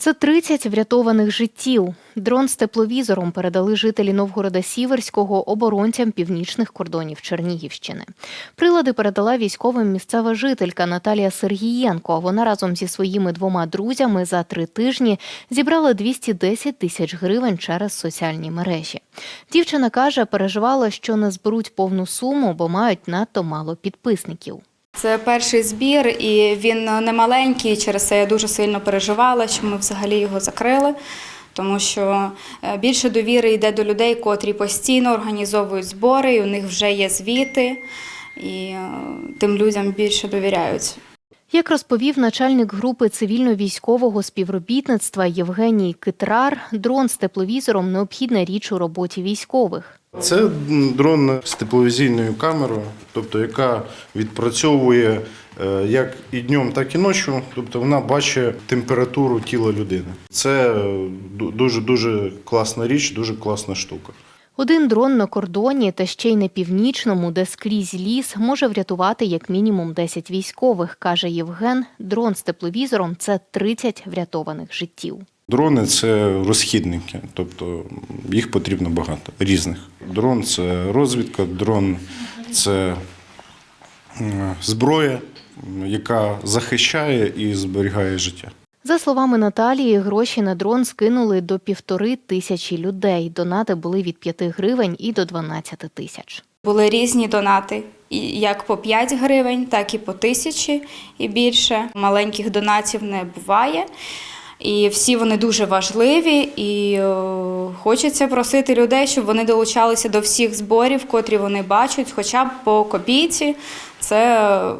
Це 30 врятованих життів. Дрон з тепловізором передали жителі Новгорода Сіверського оборонцям північних кордонів Чернігівщини. Прилади передала військовим місцева жителька Наталія Сергієнко. Вона разом зі своїми двома друзями за три тижні зібрала 210 тисяч гривень через соціальні мережі. Дівчина каже, переживала, що не зберуть повну суму, бо мають надто мало підписників. Це перший збір, і він не маленький. Через це я дуже сильно переживала, що ми взагалі його закрили. Тому що е, більше довіри йде до людей, котрі постійно організовують збори, і у них вже є звіти, і е, тим людям більше довіряють. Як розповів начальник групи цивільно-військового співробітництва Євгеній Китрар, дрон з тепловізором необхідна річ у роботі військових. Це дрон з тепловізійною камерою, тобто яка відпрацьовує е, як і днем, так і ночі. Тобто вона бачить температуру тіла людини. Це дуже дуже класна річ, дуже класна штука. Один дрон на кордоні та ще й на північному, де скрізь ліс, може врятувати як мінімум 10 військових, каже Євген. Дрон з тепловізором це 30 врятованих життів. Дрони це розхідники, тобто їх потрібно багато різних. Дрон це розвідка, дрон це зброя, яка захищає і зберігає життя. За словами Наталії, гроші на дрон скинули до півтори тисячі людей. Донати були від 5 гривень і до 12 тисяч. Були різні донати, як по 5 гривень, так і по тисячі і більше. Маленьких донатів не буває. І всі вони дуже важливі, і е, хочеться просити людей, щоб вони долучалися до всіх зборів, котрі вони бачать, хоча б по копійці. Це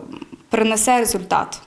принесе результат.